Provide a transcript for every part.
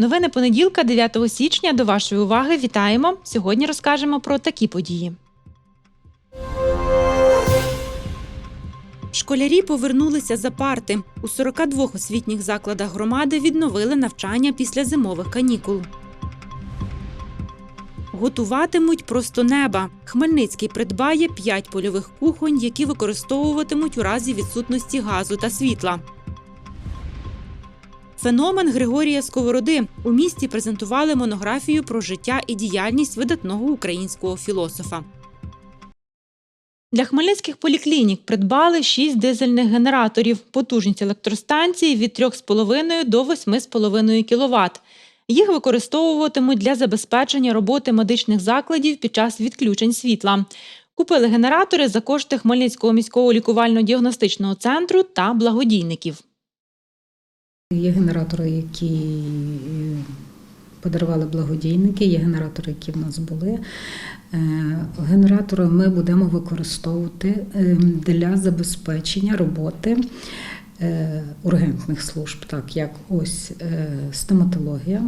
Новини понеділка, 9 січня. До вашої уваги вітаємо. Сьогодні розкажемо про такі події. Школярі повернулися за парти. У 42 освітніх закладах громади відновили навчання після зимових канікул. Готуватимуть просто неба. Хмельницький придбає 5 польових кухонь, які використовуватимуть у разі відсутності газу та світла. Феномен Григорія Сковороди у місті презентували монографію про життя і діяльність видатного українського філософа. Для хмельницьких поліклінік придбали 6 дизельних генераторів, потужність електростанції від 3,5 до 8,5 кВт. Їх використовуватимуть для забезпечення роботи медичних закладів під час відключень світла. Купили генератори за кошти Хмельницького міського лікувально-діагностичного центру та благодійників. Є генератори, які е, подарували благодійники, є генератори, які в нас були. Е, Генератори ми будемо використовувати е, для забезпечення роботи е, ургентних служб, так як ось е, стоматологія.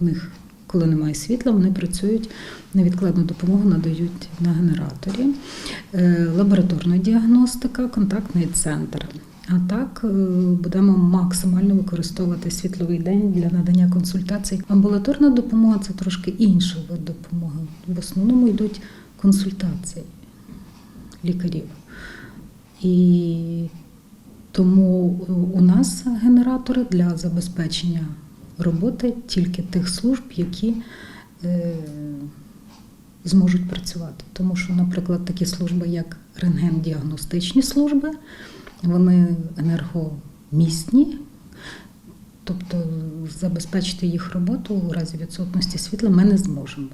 В них, коли немає світла, вони працюють невідкладну допомогу надають на генераторі, лабораторна діагностика, контактний центр. А так е, будемо максимально використовувати світловий день для надання консультацій. Амбулаторна допомога це трошки інший вид допомоги. В основному йдуть консультації лікарів. І тому у нас генератори для забезпечення роботи тільки тих служб, які е, зможуть працювати. Тому що, наприклад, такі служби, як рентген-діагностичні служби, вони енергомісні, тобто забезпечити їх роботу у разі відсутності світла ми не зможемо.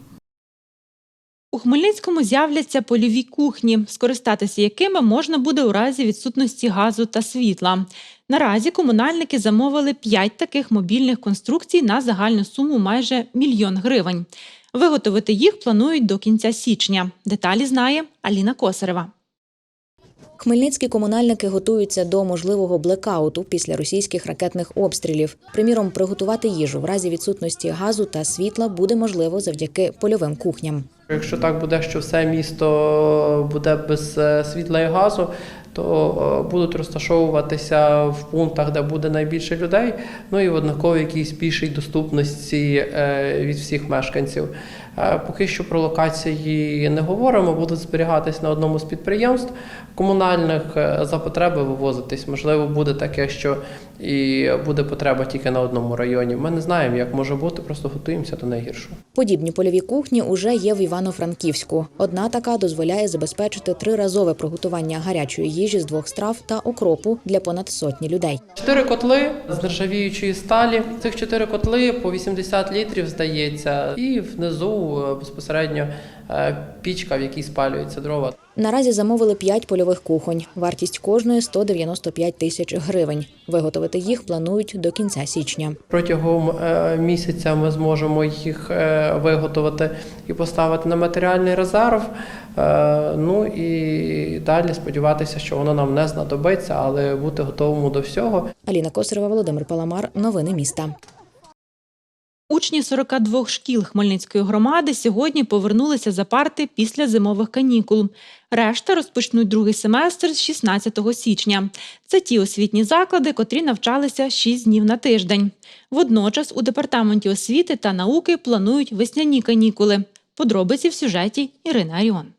У Хмельницькому з'являться польові кухні, скористатися якими можна буде у разі відсутності газу та світла. Наразі комунальники замовили 5 таких мобільних конструкцій на загальну суму майже мільйон гривень. Виготовити їх планують до кінця січня. Деталі знає Аліна Косарева. Хмельницькі комунальники готуються до можливого блекауту після російських ракетних обстрілів. Приміром, приготувати їжу в разі відсутності газу та світла буде можливо завдяки польовим кухням. Якщо так буде, що все місто буде без е, світла і газу, то е, будуть розташовуватися в пунктах, де буде найбільше людей, ну і в однаковій якійсь більшій доступності е, від всіх мешканців. Е, Поки що про локації не говоримо, будуть зберігатись на одному з підприємств комунальних е, за потреби вивозитись. Можливо, буде таке, що і буде потреба тільки на одному районі. Ми не знаємо, як може бути, просто готуємося до найгіршого. Подібні польові кухні уже є в Івано-Франківську. Одна така дозволяє забезпечити триразове приготування гарячої їжі з двох страв та окропу для понад сотні людей. Чотири котли з нержавіючої сталі. Цих чотири котли по 80 літрів здається, і внизу е, безпосередньо пічка, в якій спалюються дрова. Наразі замовили п'ять польових кухонь. Вартість кожної 195 тисяч гривень. Виготовити їх планують до кінця січня. Протягом е, місяця ми зможемо їх е, виготовити і поставити на матеріальний резерв. Е, Ну і далі сподіватися, що воно нам не знадобиться, але бути готовому до всього. Аліна Косарева, Володимир Паламар. Новини міста. Учні 42 шкіл Хмельницької громади сьогодні повернулися за парти після зимових канікул. Решта розпочнуть другий семестр з 16 січня. Це ті освітні заклади, котрі навчалися 6 днів на тиждень. Водночас у департаменті освіти та науки планують весняні канікули. Подробиці в сюжеті Ірина Аріон.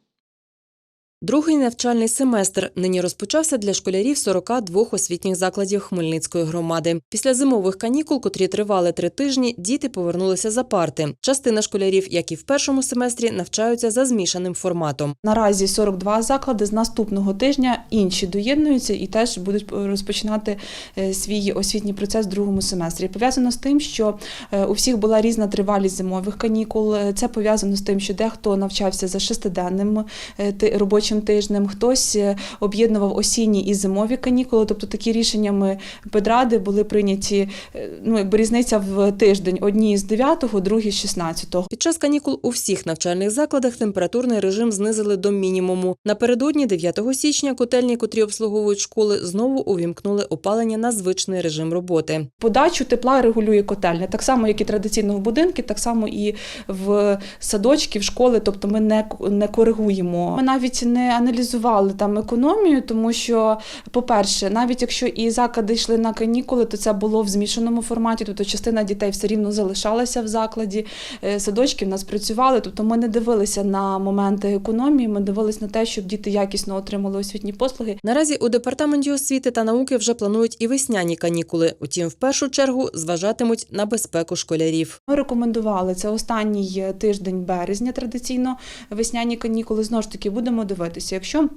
Другий навчальний семестр нині розпочався для школярів 42 освітніх закладів Хмельницької громади. Після зимових канікул, котрі тривали три тижні, діти повернулися за парти. Частина школярів, як і в першому семестрі, навчаються за змішаним форматом. Наразі 42 заклади з наступного тижня інші доєднуються і теж будуть розпочинати е, свій освітній процес в другому семестрі. Пов'язано з тим, що е, у всіх була різна тривалість зимових канікул. Е, Це пов'язано з тим, що дехто навчався за шестиденним е, ти- робочим робочим тижнем, хтось е, об'єднував осінні і зимові канікули. Тобто такі рішеннями педради були прийняті. е, Ну якби різниця в тиждень: одні з 9-го, другі з 16-го. Під час канікул у всіх навчальних закладах температурний режим знизили до мінімуму. Напередодні 9 січня котельні, котрі обслуговують школи, знову увімкнули опалення на звичний режим роботи. Подачу тепла регулює котельня, так само, як і традиційно в будинки, так само і в садочки, в школи. Тобто ми не, не коригуємо. Ми навіть не аналізували там економію, тому що, по-перше, навіть якщо і заклади йшли на канікули, то це було в змішаному форматі. Тобто частина дітей все рівно залишалася в закладі. е, Садочки в нас працювали. Тобто ми не дивилися на моменти економії, ми дивилися на те, щоб діти якісно отримали освітні послуги. Наразі у департаменті освіти та науки вже планують і весняні канікули. Утім, в першу чергу зважатимуть на безпеку школярів. Ми рекомендували це останній е, тиждень березня, традиційно весняні канікули. Знову ж таки, будемо дивитися. Якщо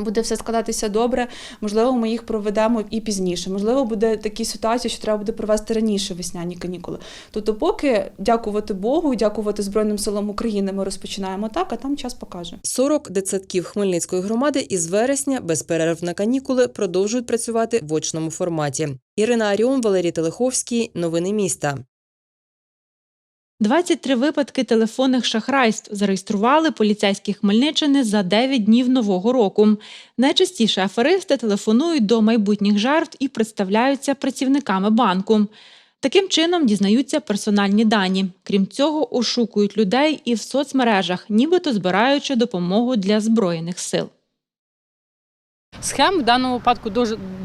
буде все складатися добре, можливо, ми їх проведемо і пізніше. Можливо, буде такі ситуації, що треба буде провести раніше весняні канікули. Тобто, поки дякувати Богу, дякувати Збройним силам України, ми розпочинаємо так, а там час покаже. 40 дитсадків Хмельницької громади із вересня без перерв на канікули продовжують працювати в очному форматі. Ірина Аріон, Валерій Телеховський. Новини міста. 23 випадки телефонних шахрайств зареєстрували поліцейські Хмельниччини за 9 днів нового року. Найчастіше аферисти телефонують до майбутніх жертв і представляються працівниками банку. Таким чином дізнаються персональні дані. Крім цього, ошукують людей і в соцмережах, нібито збираючи допомогу для збройних сил. Схем в даному випадку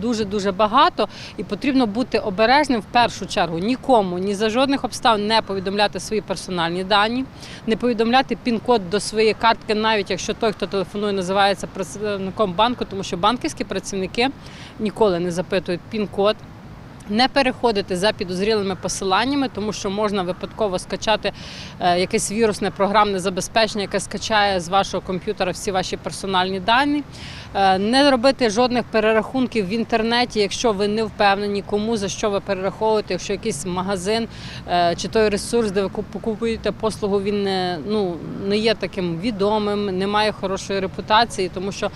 дуже дуже багато, і потрібно бути обережним в першу чергу. Нікому ні за жодних обставин не повідомляти свої персональні дані, не повідомляти пін-код до своєї картки, навіть якщо той, хто телефонує, називається представником банку, тому що банківські працівники ніколи не запитують пін-код. Не переходити за підозрілими посиланнями, тому що можна випадково скачати е, якесь вірусне програмне забезпечення, яке скачає з вашого комп'ютера всі ваші персональні дані. Е, Не робити жодних перерахунків в інтернеті, якщо ви не впевнені, кому за що ви перераховуєте, якщо якийсь магазин е, чи той ресурс, де ви купуєте послугу, він не, ну, не є таким відомим, не має хорошої репутації, тому що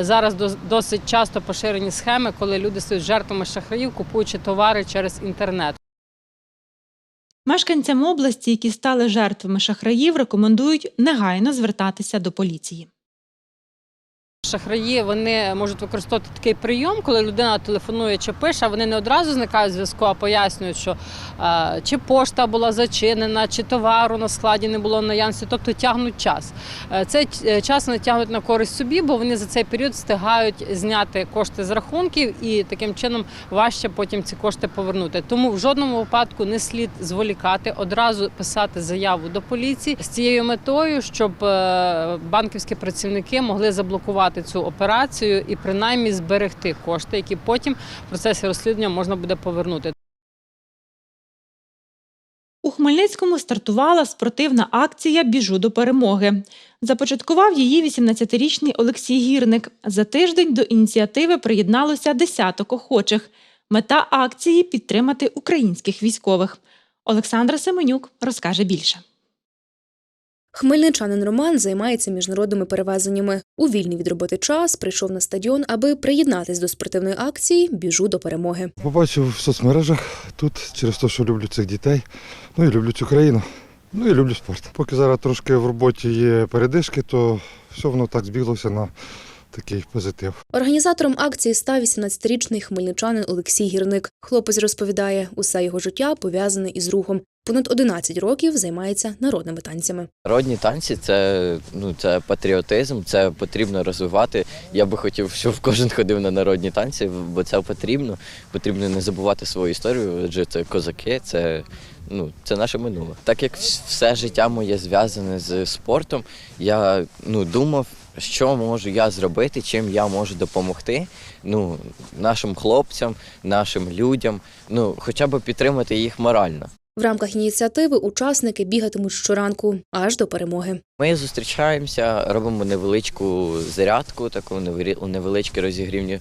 зараз дос- досить часто поширені схеми, коли люди стають жертвами шахраїв, купуючи товари через інтернет. Мешканцям області, які стали жертвами шахраїв, рекомендують негайно звертатися до поліції. Шахраї вони можуть використовувати такий прийом, коли людина телефонує чи пише, вони не одразу зникають з зв'язку, а пояснюють, що е, чи пошта була зачинена, чи товару на складі не було в наявності, тобто тягнуть час. Е, цей е, час вони тягнуть на користь собі, бо вони за цей період встигають зняти кошти з рахунків і таким чином важче потім ці кошти повернути. Тому в жодному випадку не слід зволікати, одразу писати заяву до поліції з цією метою, щоб е, банківські працівники могли заблокувати цю операцію і принаймні зберегти кошти, які потім в процесі розслідування можна буде повернути. У Хмельницькому стартувала спортивна акція Біжу до перемоги. Започаткував її 18-річний Олексій Гірник. За тиждень до ініціативи приєдналося десяток охочих. Мета акції підтримати українських військових. Олександра Семенюк розкаже більше. Хмельничанин Роман займається міжнародними перевезеннями. У вільний від роботи час прийшов на стадіон, аби приєднатись до спортивної акції Біжу до перемоги. Побачив в соцмережах тут через те, що люблю цих дітей. Ну і люблю цю країну. Ну і люблю спорт. Поки зараз трошки в роботі є передишки, то все воно так збіглося на такий позитив. Організатором акції став 18-річний хмельничанин Олексій Гірник. Хлопець розповідає, усе його життя пов'язане із рухом. Понад 11 років займається народними танцями. Народні танці це, ну, це патріотизм, це потрібно розвивати. Я би хотів, щоб кожен ходив на народні танці, бо це потрібно. Потрібно не забувати свою історію, адже це козаки, це, ну, це наше минуле. Так як все життя моє зв'язане з спортом, я ну, думав, що можу я зробити, чим я можу допомогти ну, нашим хлопцям, нашим людям, ну, хоча б підтримати їх морально. В рамках ініціативи учасники бігатимуть щоранку аж до перемоги. Ми зустрічаємося, робимо невеличку зарядку, таку невеличкі розігрівні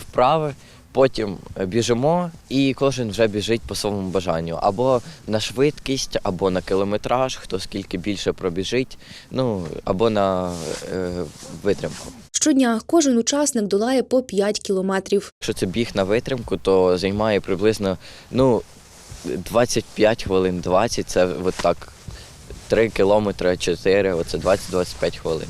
вправи. Потім біжимо, і кожен вже біжить по своєму бажанню. Або на швидкість, або на кілометраж, хто скільки більше пробіжить, ну або на е, витримку. Щодня кожен учасник долає по 5 кілометрів. Якщо це біг на витримку, то займає приблизно ну, 25 хвилин, 20, це от так 3 кілометри, 4, оце 20-25 хвилин.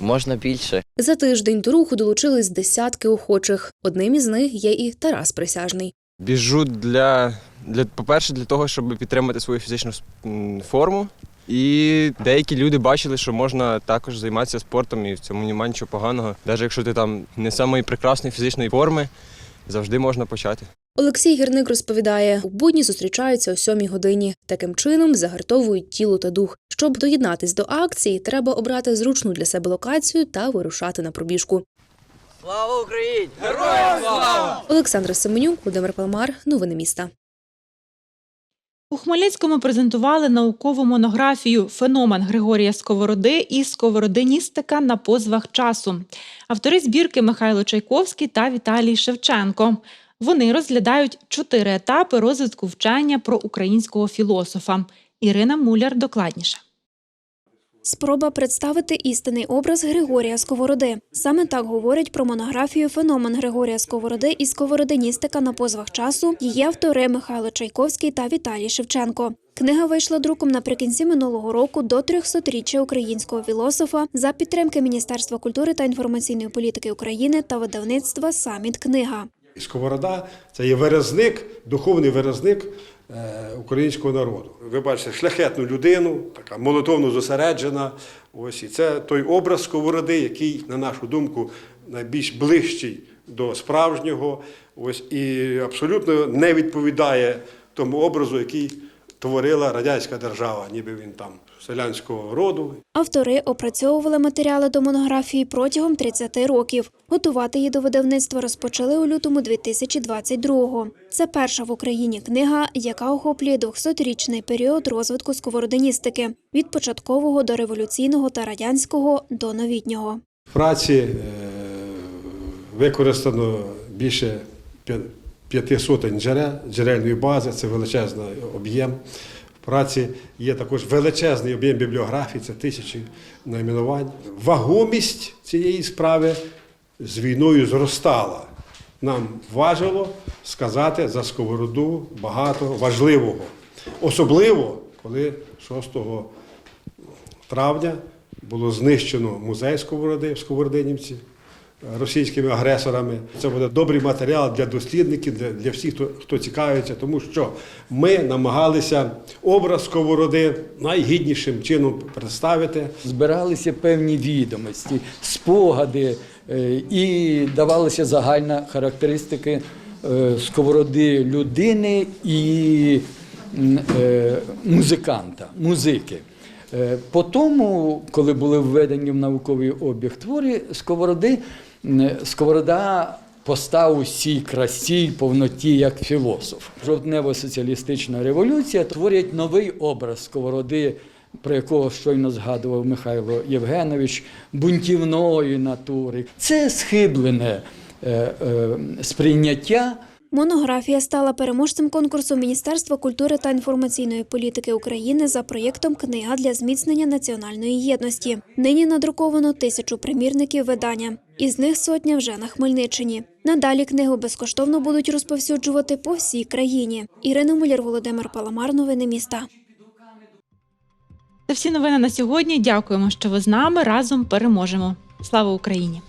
Можна більше. За тиждень до руху долучились десятки охочих. Одним із них є і Тарас Присяжний. Біжу для, для по-перше, для того, щоб підтримати свою фізичну форму. І деякі люди бачили, що можна також займатися спортом, і в цьому немає нічого поганого. Навіть якщо ти там не самої прекрасної фізичної форми, завжди можна почати. Олексій Гірник розповідає, у будні зустрічаються о сьомій годині. Таким чином загартовують тіло та дух. Щоб доєднатись до акції, треба обрати зручну для себе локацію та вирушати на пробіжку. Слава Україні! Героям! Олександра Семенюк, Володимир Палмар. Новини міста. У Хмельницькому презентували наукову монографію Феномен Григорія Сковороди і сковородиністика на позвах часу. Автори збірки Михайло Чайковський та Віталій Шевченко. Вони розглядають чотири етапи розвитку вчення про українського філософа. Ірина Муляр докладніше. Спроба представити істинний образ Григорія Сковороди. Саме так говорять про монографію Феномен Григорія Сковороди і сковородиністика на позвах часу. Її автори Михайло Чайковський та Віталій Шевченко. Книга вийшла друком наприкінці минулого року до 300-річчя українського філософа за підтримки Міністерства культури та інформаційної політики України та видавництва Саміт Книга. Сковорода це є виразник, духовний виразник е, українського народу. Ви бачите шляхетну людину, така молитовно зосереджена. Ось і це той образ сковороди, який, на нашу думку, найбільш ближчий до справжнього. Ось і абсолютно не відповідає тому образу, який творила радянська держава, ніби він там селянського роду, Автори опрацьовували матеріали до монографії протягом 30 років. Готувати її до видавництва розпочали у лютому 2022-го. Це перша в Україні книга, яка охоплює 200-річний період розвитку сковородиністики від початкового до революційного та радянського до новітнього. В праці е, використано більше п'яти сотень джерел, джерельної бази, це величезний об'єм. Праці є також величезний об'єм бібліографії, це тисячі найменувань. Вагомість цієї справи з війною зростала. Нам важило сказати за сковороду багато важливого. Особливо, коли 6 травня було знищено музей Сковороди в Сковородинівці російськими агресорами. Це буде добрий матеріал для дослідників, для, для всіх, хто, хто цікавиться, тому що ми намагалися образ Сковороди найгіднішим чином представити. збиралися певні відомості, спогади е, і давалися загальна характеристики е, сковороди людини і е, музиканта, музики. По тому, коли були введені в науковий обіг твори сковороди, сковорода постав усій красі й повноті як філософ. Жовтнево-соціалістична революція творять новий образ сковороди, про якого щойно згадував Михайло Євгенович, бунтівної натури. Це схиблене е, е, сприйняття. Монографія стала переможцем конкурсу Міністерства культури та інформаційної політики України за проєктом Книга для зміцнення національної єдності. Нині надруковано тисячу примірників видання. Із них сотня вже на Хмельниччині. Надалі книгу безкоштовно будуть розповсюджувати по всій країні. Ірина Муляр, Володимир Паламар. Новини міста. Це всі новини на сьогодні. Дякуємо, що ви з нами. Разом переможемо. Слава Україні!